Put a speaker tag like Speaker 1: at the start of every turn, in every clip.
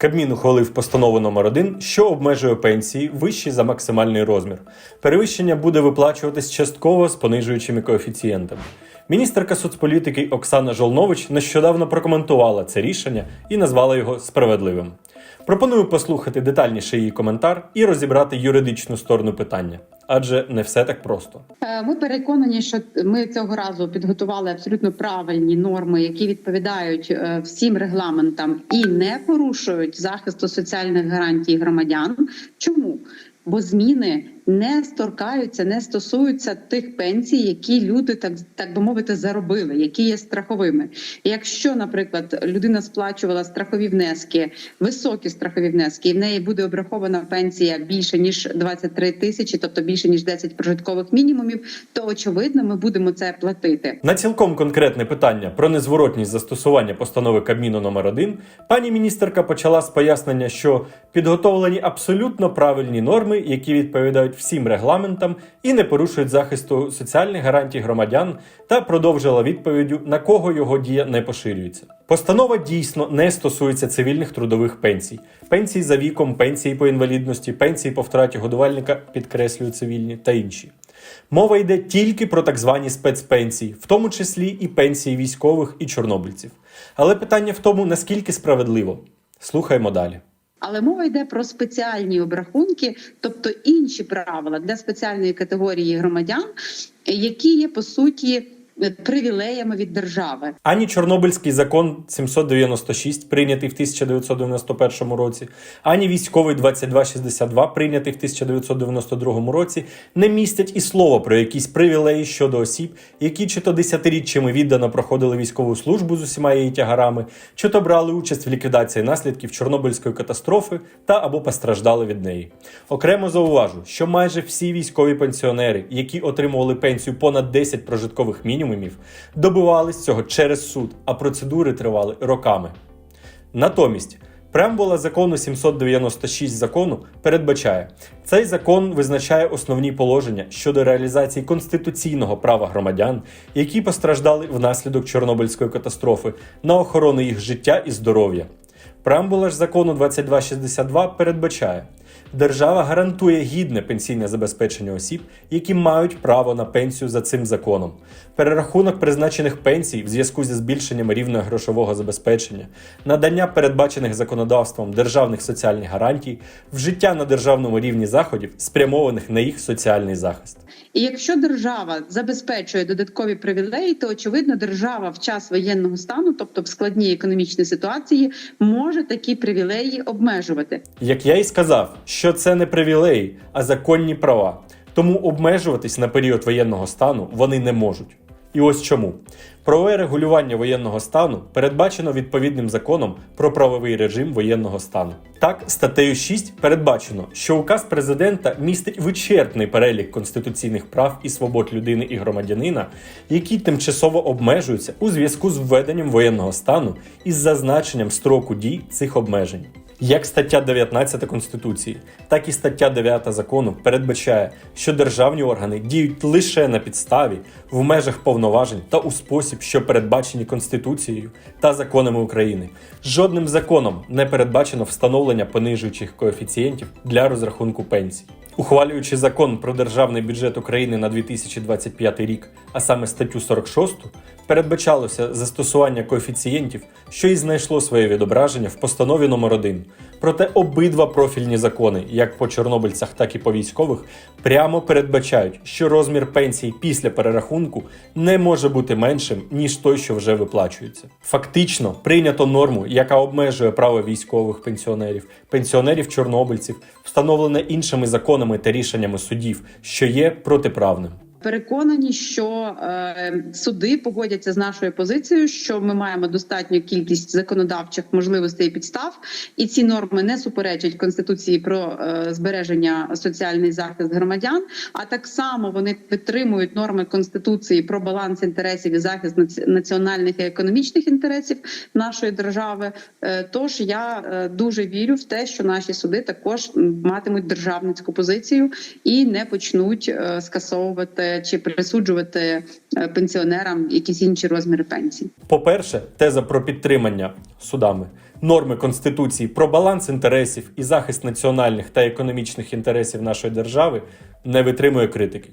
Speaker 1: Кабмін ухвалив постанову номер 1 що обмежує пенсії вищі за максимальний розмір. Перевищення буде виплачуватись частково з понижуючими коефіцієнтами. Міністерка соцполітики Оксана Жолнович нещодавно прокоментувала це рішення і назвала його справедливим. Пропоную послухати детальніше її коментар і розібрати юридичну сторону питання, адже не все так просто.
Speaker 2: Е, Ми переконані, що ми цього разу підготували абсолютно правильні норми, які відповідають е, всім регламентам і не порушують захисту соціальних гарантій громадян. Чому? Бо зміни не сторкаються, не стосуються тих пенсій, які люди так так би мовити заробили, які є страховими. Якщо, наприклад, людина сплачувала страхові внески, високі страхові внески, і в неї буде обрахована пенсія більше ніж 23 тисячі, тобто більше ніж 10 прожиткових мінімумів, то очевидно ми будемо це платити.
Speaker 1: На цілком конкретне питання про незворотність застосування постанови Кабміну номер 1 пані міністерка почала з пояснення, що підготовлені абсолютно правильні норми, які відповідають всім регламентам і не порушують захисту соціальних гарантій громадян, та продовжила відповіддю, на кого його дія не поширюється. Постанова дійсно не стосується цивільних трудових пенсій, пенсій за віком, пенсії по інвалідності, пенсії по втраті годувальника, підкреслюю цивільні та інші. Мова йде тільки про так звані спецпенсії, в тому числі і пенсії військових і чорнобильців. Але питання в тому, наскільки справедливо. Слухаємо далі.
Speaker 2: Але мова йде про спеціальні обрахунки, тобто інші правила для спеціальної категорії громадян, які є по суті привілеями від держави.
Speaker 1: Ані Чорнобильський закон 796, прийнятий в 1991 році, ані військовий 2262, прийнятий в 1992 році, не містять і слова про якісь привілеї щодо осіб, які чи то десятиріччями віддано проходили військову службу з усіма її тягарами, чи то брали участь в ліквідації наслідків Чорнобильської катастрофи та або постраждали від неї. Окремо зауважу, що майже всі військові пенсіонери, які отримували пенсію понад 10 прожиткових мінімумів, добивались цього через суд, а процедури тривали роками. Натомість, преамбула закону 796 закону передбачає, цей закон визначає основні положення щодо реалізації конституційного права громадян, які постраждали внаслідок Чорнобильської катастрофи, на охорону їх життя і здоров'я. Преамбула ж закону 2262 передбачає, держава гарантує гідне пенсійне забезпечення осіб, які мають право на пенсію за цим законом. Перерахунок призначених пенсій в зв'язку зі збільшенням рівня грошового забезпечення, надання передбачених законодавством державних соціальних гарантій, вжиття на державному рівні заходів, спрямованих на їх соціальний захист.
Speaker 2: І якщо держава забезпечує додаткові привілеї, то очевидно держава в час воєнного стану, тобто в складній економічній ситуації, може такі привілеї обмежувати.
Speaker 1: Як я і сказав, що це не привілеї, а законні права. Тому обмежуватись на період воєнного стану вони не можуть. І ось чому. Правове регулювання воєнного стану передбачено відповідним законом про правовий режим воєнного стану. Так, статтею 6 передбачено, що указ президента містить вичерпний перелік конституційних прав і свобод людини і громадянина, які тимчасово обмежуються у зв'язку з введенням воєнного стану із зазначенням строку дій цих обмежень. Як стаття 19 Конституції, так і стаття 9 закону передбачає, що державні органи діють лише на підставі, в межах повноважень та у спосіб, що передбачені Конституцією та законами України. Жодним законом не передбачено встановлення понижуючих коефіцієнтів для розрахунку пенсій. Ухвалюючи закон про державний бюджет України на 2025 рік, а саме статтю 46, передбачалося застосування коефіцієнтів, що і знайшло своє відображення в постанові номер 1 Проте обидва профільні закони, як по чорнобильцях, так і по військових, прямо передбачають, що розмір пенсій після перерахунку не може бути меншим ніж той, що вже виплачується. Фактично прийнято норму, яка обмежує право військових пенсіонерів, пенсіонерів чорнобильців, встановлене іншими законами та рішеннями судів, що є протиправним.
Speaker 2: Переконані, що е, суди погодяться з нашою позицією, що ми маємо достатню кількість законодавчих можливостей і підстав, і ці норми не суперечать конституції про е, збереження соціальний захист громадян. А так само вони підтримують норми конституції про баланс інтересів і захист національних і економічних інтересів нашої держави. Е, тож я е, дуже вірю в те, що наші суди також матимуть державницьку позицію і не почнуть е, скасовувати чи присуджувати е, пенсіонерам якісь інші розміри пенсій.
Speaker 1: По-перше, теза про підтримання судами норми Конституції про баланс інтересів і захист національних та економічних інтересів нашої держави не витримує критики.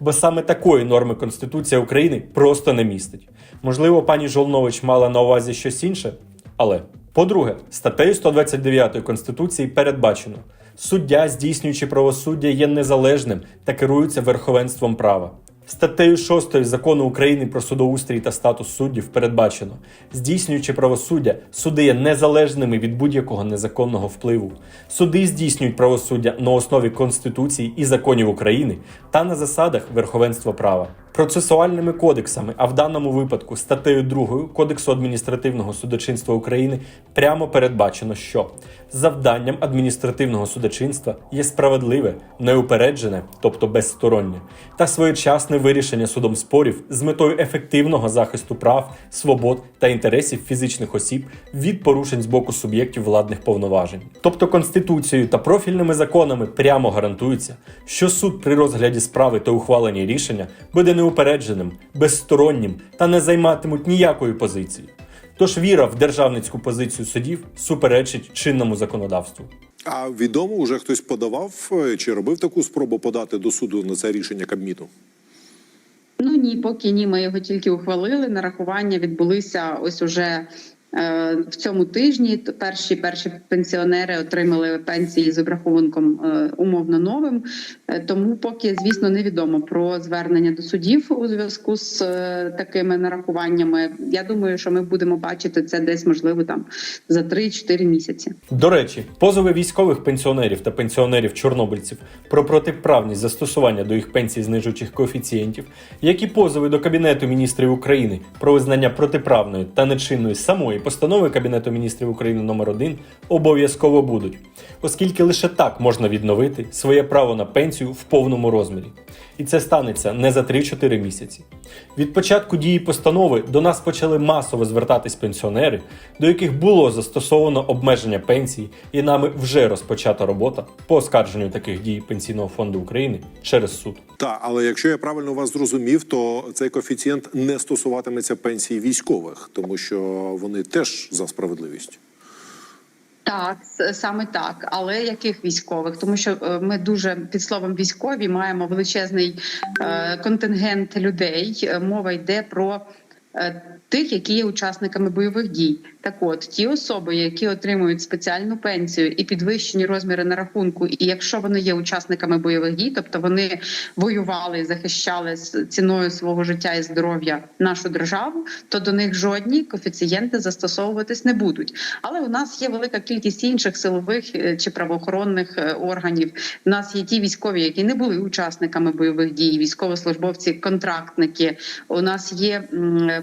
Speaker 1: Бо саме такої норми Конституція України просто не містить. Можливо, пані Жолнович мала на увазі щось інше, але по-друге, статтею 129 Конституції передбачено, суддя, здійснюючи правосуддя, є незалежним та керується верховенством права. Статтею 6 закону України про судоустрій та статус суддів передбачено, здійснюючи правосуддя, суди є незалежними від будь-якого незаконного впливу. Суди здійснюють правосуддя на основі Конституції і законів України та на засадах верховенства права. Процесуальними кодексами, а в даному випадку статтею 2 Кодексу адміністративного судочинства України прямо передбачено, що завданням адміністративного судочинства є справедливе, неупереджене, тобто безстороннє, та своєчасне вирішення судом спорів з метою ефективного захисту прав, свобод та інтересів фізичних осіб від порушень з боку суб'єктів владних повноважень. Тобто Конституцією та профільними законами прямо гарантується, що суд при розгляді справи та ухваленні рішення буде неупередженим, безстороннім та не займатимуть ніякої позиції. Тож віра в державницьку позицію судів суперечить чинному законодавству.
Speaker 3: А відомо, вже хтось подавав е, чи робив таку спробу подати до суду на це рішення Кабміну?
Speaker 2: Ну ні, поки ні, ми його тільки ухвалили. Нарахування відбулися ось уже в цьому тижні. Перші перші пенсіонери отримали пенсії з обрахунком е, умовно новим. Е, тому поки, звісно, невідомо про звернення до судів у зв'язку з е, такими нарахуваннями. Я думаю, що ми будемо бачити це десь можливо там за 3-4 місяці.
Speaker 1: До речі, позови військових пенсіонерів та пенсіонерів чорнобильців про протиправність застосування до їх пенсій знижуючих коефіцієнтів, як і позови до Кабінету міністрів України про визнання протиправної та нечинної самої постанови Кабінету міністрів України номер 1 обов'язково будуть, оскільки лише так можна відновити своє право на пенсію в повному розмірі. І це станеться не за 3-4 місяці. Від початку дії постанови до нас почали масово звертатись пенсіонери, до яких було застосовано обмеження пенсій, і нами вже розпочата робота по оскарженню таких дій Пенсійного фонду України через суд.
Speaker 3: Так, але якщо я правильно вас зрозумів, то цей коефіцієнт не стосуватиметься пенсій військових, тому що вони теж за справедливість.
Speaker 2: Так, саме так. Але яких військових? Тому що е, ми дуже під словом військові маємо величезний е, контингент людей. Е, Мова йде про тих, які є учасниками бойових дій. Так, от ті особи, які отримують спеціальну пенсію і підвищені розміри на рахунку, і якщо вони є учасниками бойових дій, тобто вони воювали захищали з ціною свого життя і здоров'я нашу державу, то до них жодні коефіцієнти застосовуватись не будуть. Але у нас є велика кількість інших силових е, чи правоохоронних е, органів. У нас є ті військові, які не були учасниками бойових дій, військовослужбовці, контрактники. У нас є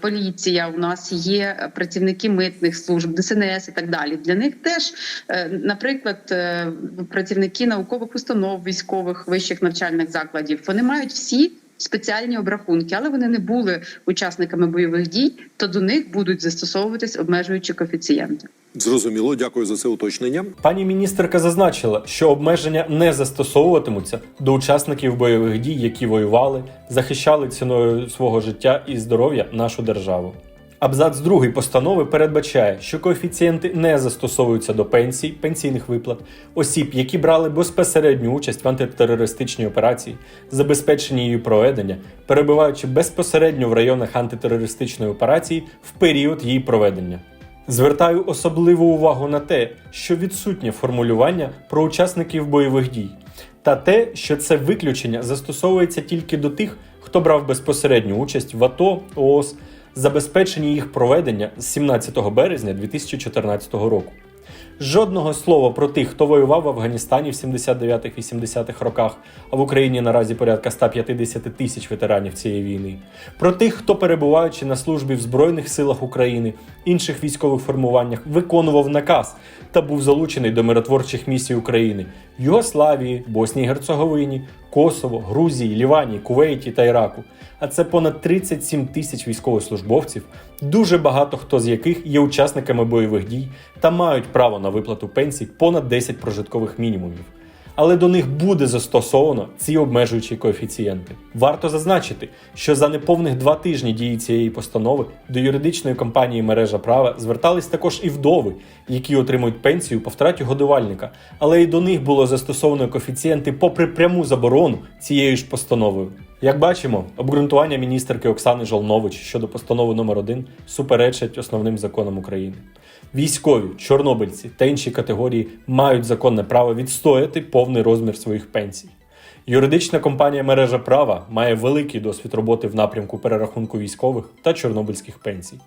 Speaker 2: поліція, у нас є працівники митних служб, ДСНС і так далі. Для них теж, е, наприклад, е, працівники наукових установ, військових вищих навчальних закладів, вони мають всі. Спеціальні обрахунки, але вони не були учасниками бойових дій, то до них будуть застосовуватись обмежуючі коефіцієнти.
Speaker 3: Зрозуміло, дякую за це уточнення.
Speaker 1: Пані міністерка зазначила, що обмеження не застосовуватимуться до учасників бойових дій, які воювали, захищали ціною свого життя і здоров'я нашу державу. Абзац 2 постанови передбачає, що коефіцієнти не застосовуються до пенсій, пенсійних виплат, осіб, які брали безпосередню участь в антитерористичній операції, забезпеченні її проведення, перебуваючи безпосередньо в районах антитерористичної операції в період її проведення. Звертаю особливу увагу на те, що відсутнє формулювання про учасників бойових дій, та те, що це виключення застосовується тільки до тих, хто брав безпосередню участь в АТО, ООС, забезпеченні їх проведення з 17 березня 2014 року. Жодного слова про тих, хто воював в Афганістані в 79-80-х роках, а в Україні наразі порядка 150 тисяч ветеранів цієї війни. Про тих, хто перебуваючи на службі в Збройних силах України, інших військових формуваннях, виконував наказ та був залучений до миротворчих місій України в Югославії, Боснії і Герцеговині, Косово, Грузії, Лівані, Кувейті та Іраку. А це понад 37 тисяч військовослужбовців, дуже багато хто з яких є учасниками бойових дій та мають право на виплату пенсій понад 10 прожиткових мінімумів. Але до них буде застосовано ці обмежуючі коефіцієнти. Варто зазначити, що за неповних два тижні дії цієї постанови до юридичної компанії мережа права звертались також і вдови, які отримують пенсію по втраті годувальника, але і до них було застосовано коефіцієнти попри пряму заборону цією ж постановою. Як бачимо, обґрунтування міністерки Оксани Жолнович щодо постанови номер 1 суперечать основним законам України. Військові, чорнобильці та інші категорії мають законне право відстояти повний розмір своїх пенсій. Юридична компанія мережа права має великий досвід роботи в напрямку перерахунку військових та чорнобильських пенсій.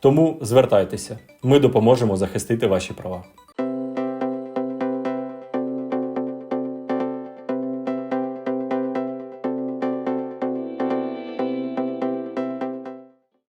Speaker 1: Тому звертайтеся, ми допоможемо захистити ваші права.